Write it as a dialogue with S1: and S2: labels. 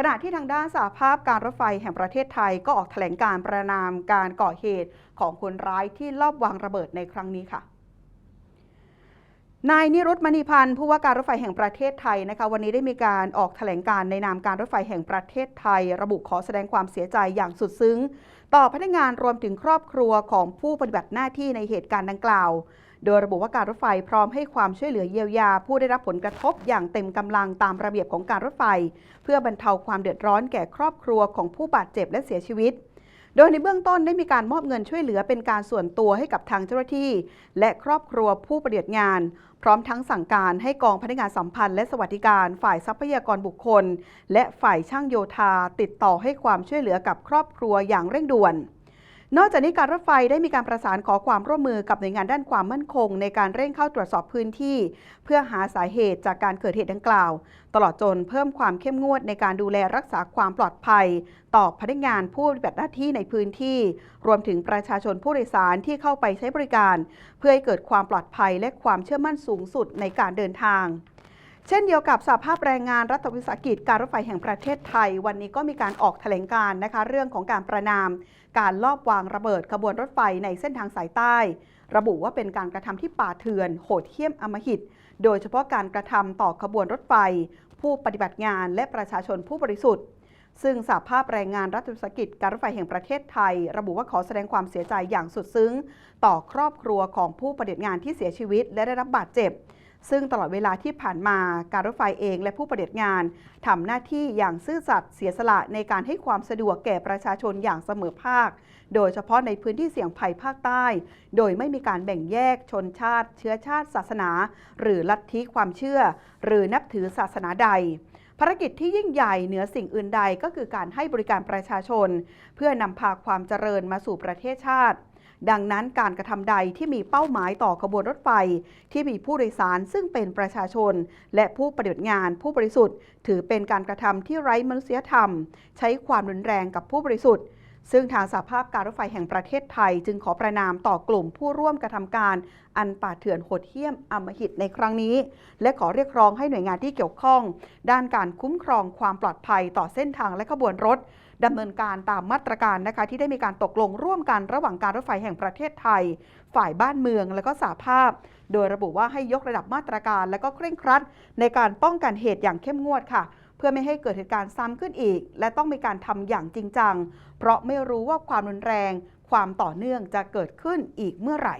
S1: ขณะที่ทางด้านสาภาพการรถไฟแห่งประเทศไทยก็ออกแถลงการประนามการก่อเหตุของคนร้ายที่ลอบวางระเบิดในครั้งนี้ค่ะนายนิรุตมณีพันธ์ผู้ว่าการรถไฟแห่งประเทศไทยนะคะวันนี้ได้มีการออกแถลงการในนามการรถไฟแห่งประเทศไทย ระบุขอแสดงความเสียใจอย่างสุดซึ้ง ต่อพนักงานรวมถึงครอบครัวของผู้ปฏิบัติหน้าที่ในเหตุการณ์ดังกล่าว โดยระบุว่าการรถไฟพร้อมให้ความช่วยเหลือเยียวยา ผู้ได้รับผลกระทบอย่างเต็มกำลังตามระเบียบของการรถไฟ เพื่อบรรเทาความเดือดร้อนแก่ครอบครัวของผู้บาดเจ็บและเสียชีวิตโดยในเบื้องต้นได้มีการมอบเงินช่วยเหลือเป็นการส่วนตัวให้กับทางเจ้าหน้าที่ และครอบครัวผู้ปฏิบัติงาน พร้อมทั้งสั่งการให้กองพนักงานสัมพันธ์และสวัสดิการฝ่ายทรัพยากรบุคคล และฝ่ายช่างโยธาติดต่อให้ความช่วยเหลือกับครอบครัวอย่างเร่งด่วน นอกจากนี้การรถไฟได้มีการประสานขอความร่วมมือกับหน่วยงานด้านความมั่นคง ในการเร่งเข้าตรวจสอบพื้นที่ เพื่อหาสาเหตุจากการเกิดเหตุดังกล่าว ตลอดจนเพิ่มความเข้มงวดในการดูแลรักษาความปลอดภัย ต่อพนักงานผู้ปฏิบัติหน้าที่ในพื้นที่ รวมถึงประชาชนผู้โดยสารที่เข้าไปใช้บริการ เพื่อให้เกิดความปลอดภัยและความเชื่อมั่นสูงสุดในการเดินทาง เช่นเดียวกับสหภาพแรงงานรัฐวิสาหกิจการรถไฟแห่งประเทศไทย วันนี้ก็มีการออกแถลงการนะคะเรื่องของการประนาม การลอบวางระเบิดขบวนรถไฟในเส้นทางสายใต้ ระบุว่าเป็นการกระทำที่ป่าเถื่อน โหดเหี้ยมอำมหิต โดยเฉพาะการกระทำต่อขบวนรถไฟ ผู้ปฏิบัติงานและประชาชนผู้บริสุทธิ์ ซึ่งสหภาพแรงงานรัฐวิสาหกิจการรถไฟแห่งประเทศไทย ระบุว่าขอแสดงความเสียใจอย่างสุดซึ้ง ต่อครอบครัวของผู้ปฏิบัติงานที่เสียชีวิตและได้รับบาดเจ็บ ซึ่งตลอดเวลาที่ผ่านมาการรถไฟเองและผู้ปฏิบัติงานทำหน้าที่อย่างซื่อสัตย์เสียสละในการให้ความสะดวกแก่ประชาชนอย่างเสมอภาค โดยเฉพาะในพื้นที่เสี่ยงภัยภาคใต้ โดยไม่มีการแบ่งแยกชนชาติ เชื้อชาติ ศาสนา หรือลัทธิความเชื่อ หรือนับถือศาสนาใดภารกิจที่ยิ่งใหญ่เหนือสิ่งอื่นใดก็คือการให้บริการประชาชน เพื่อนำพาความเจริญมาสู่ประเทศชาติ ดังนั้นการกระทำใดที่มีเป้าหมายต่อขบวนรถไฟ ที่มีผู้โดยสารซึ่งเป็นประชาชน และผู้ปฏิบัติงานผู้บริสุทธิ์ ถือเป็นการกระทำที่ไร้มนุษยธรรม ใช้ความรุนแรงกับผู้บริสุทธิ์ ซึ่งทางสหภาพการรถไฟแห่งประเทศไทย จึงขอประนามต่อกลุ่มผู้ร่วมกระทำการ อันป่าเถื่อนโหดเหี้ยมอมหิตในครั้งนี้ และขอเรียกร้องให้หน่วยงานที่เกี่ยวข้อง ด้านการคุ้มครองความปลอดภัยต่อเส้นทางและขบวนรถดำเนินการตามมาตรการนะคะที่ได้มีการตกลงร่วมกันระหว่างการรถไฟแห่งประเทศไทย ฝ่ายบ้านเมืองและก็สาภาพ โดยระบุว่าให้ยกระดับมาตรการ และก็เคร่งครัด ในการป้องกันเหตุอย่างเข้มงวดค่ะ เพื่อไม่ให้เกิดเหตุการณ์ซ้ำขึ้นอีก และต้องมีการทำอย่างจริงจัง เพราะไม่รู้ว่าความรุนแรง ความต่อเนื่องจะเกิดขึ้นอีกเมื่อไหร่